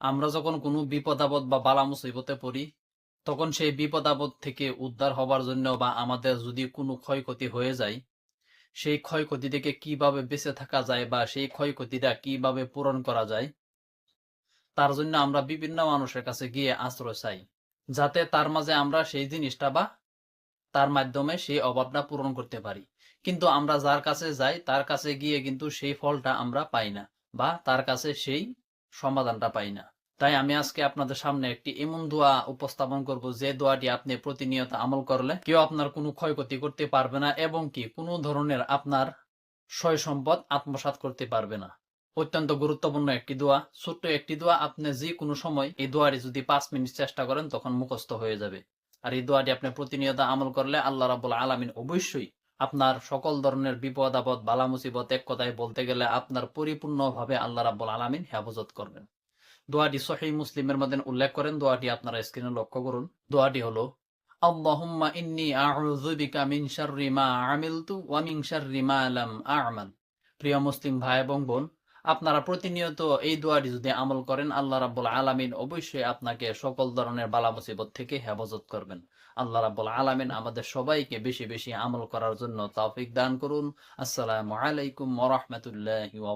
আমরা যখন কোনো বিপদ, আপদ বা বালা মুসিবতে পড়ি, তখন সেই বিপদ, আপদ থেকে উদ্ধার হবার জন্য বা আমাদের যদি কোনো ক্ষয়ক্ষতি হয়ে যায়, সেই ক্ষয়ক্ষতি থেকে কীভাবে বেঁচে থাকা যায় বা সেই ক্ষয়ক্ষতিটা কীভাবে পূরণ করা যায়, তার জন্য আমরা বিভিন্ন মানুষের কাছে গিয়ে আশ্রয় চাই, যাতে তার মাঝে আমরা সেই জিনিসটা বা তার মাধ্যমে সেই অভাবটা পূরণ করতে পারি। কিন্তু আমরা যার কাছে যাই, তার কাছে গিয়ে কিন্তু সেই ফলটা আমরা পাই না বা তার কাছে সেই সমাধানটা পাই না। তাই আমি আজকে আপনাদের সামনে একটি এমন দোয়া উপস্থাপন করব, যে দোয়াটি আপনি প্রতিনিয়ত আমল করলে কেউ আপনার কোনো ক্ষয়ক্ষতি করতে পারবে না এবং কি কোনো ধরনের আপনার সয় সম্পদ আত্মসাৎ করতে পারবে না। অত্যন্ত গুরুত্বপূর্ণ একটি দোয়া, ছোট্ট একটি দোয়া। আপনি যে কোনো সময় এই দোয়াটি যদি পাঁচ মিনিট চেষ্টা করেন, তখন মুখস্থ হয়ে যাবে। আর এই দোয়াটি আপনি প্রতিনিয়ত আমল করলে আল্লাহ রাবুল আলমিন অবশ্যই আপনার সকল ধরনের বিপদ, আপদ, বালা মুসিবত এক কথায় বলতে গেলে আপনার পরিপূর্ণভাবে আল্লাহ রাব্বুল আলামিন হেফাজত করবেন। দোয়াটি সহি মুসলিমের মধ্যে উল্লেখ করেন, দোয়াটি আপনারা স্ক্রিনে লক্ষ্য করুন। দোয়াটি হলো, আল্লাহুম্মা প্রিয় মুসলিম ভাই এবং বোন আপনারা প্রতিনিয়ত এই দোয়াটি যদি আমল করেন, আল্লাহ রাব্বুল আলামিন অবশ্যই আপনাকে সকল ধরনের বালা মুসিবত থেকে হেফাজত করবেন। আল্লাহ রাব্বুল আলামিন আমাদের সবাইকে বেশি বেশি আমল করার জন্য তাফিক দান করুন। আসসালামু আলাইকুম ওয়া